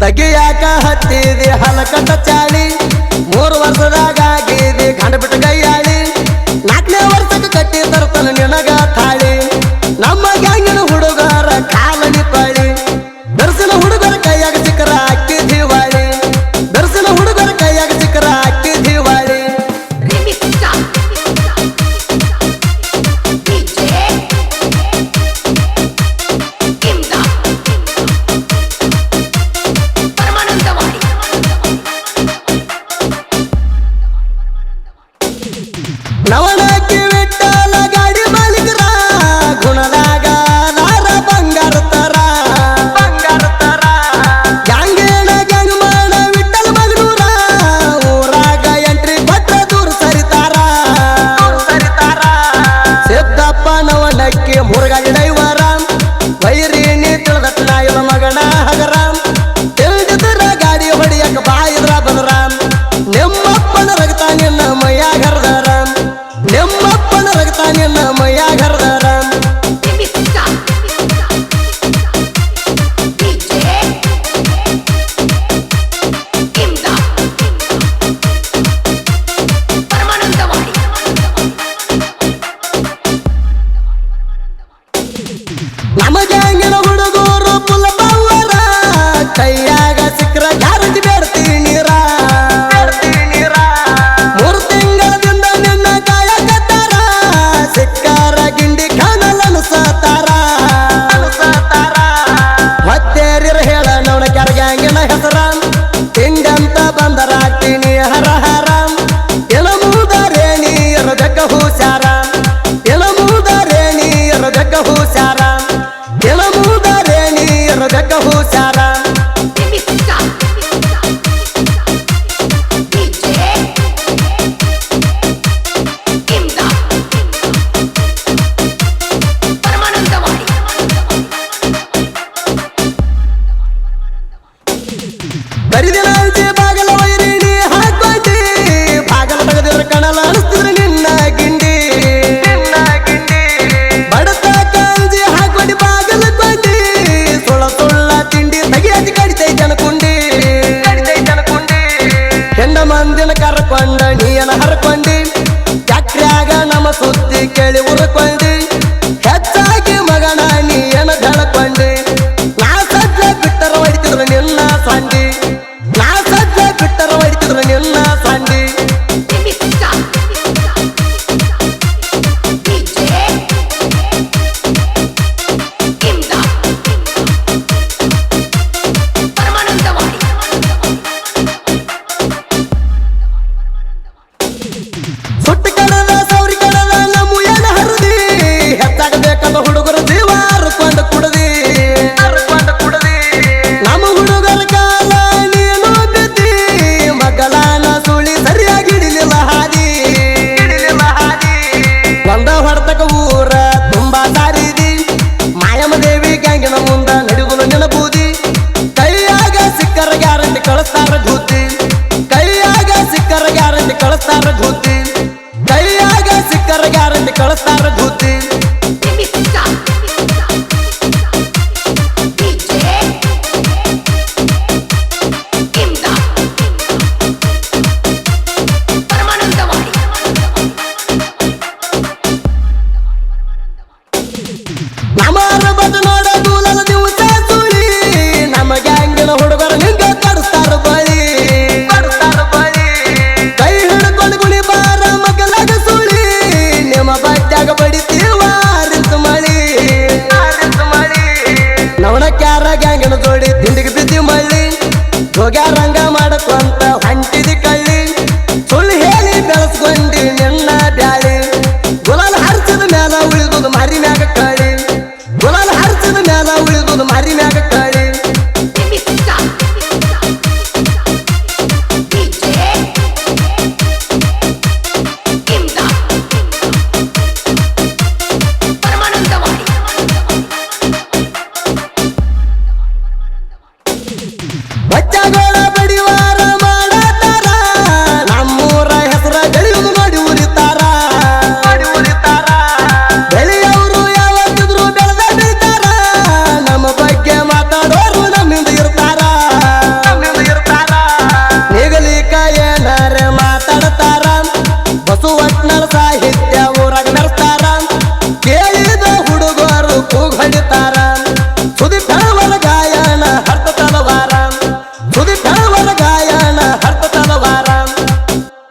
ತಗಿಯಾಕ ಹತ್ತಿದೆ ಹಲಕಂದ ಚಾಳಿ. ಮೂರು ವರ್ಷದಾಗ ಆಗಿದೆ ಗಂಡ ಹುಡುಗರು ಕೂಗಳಿತಾರ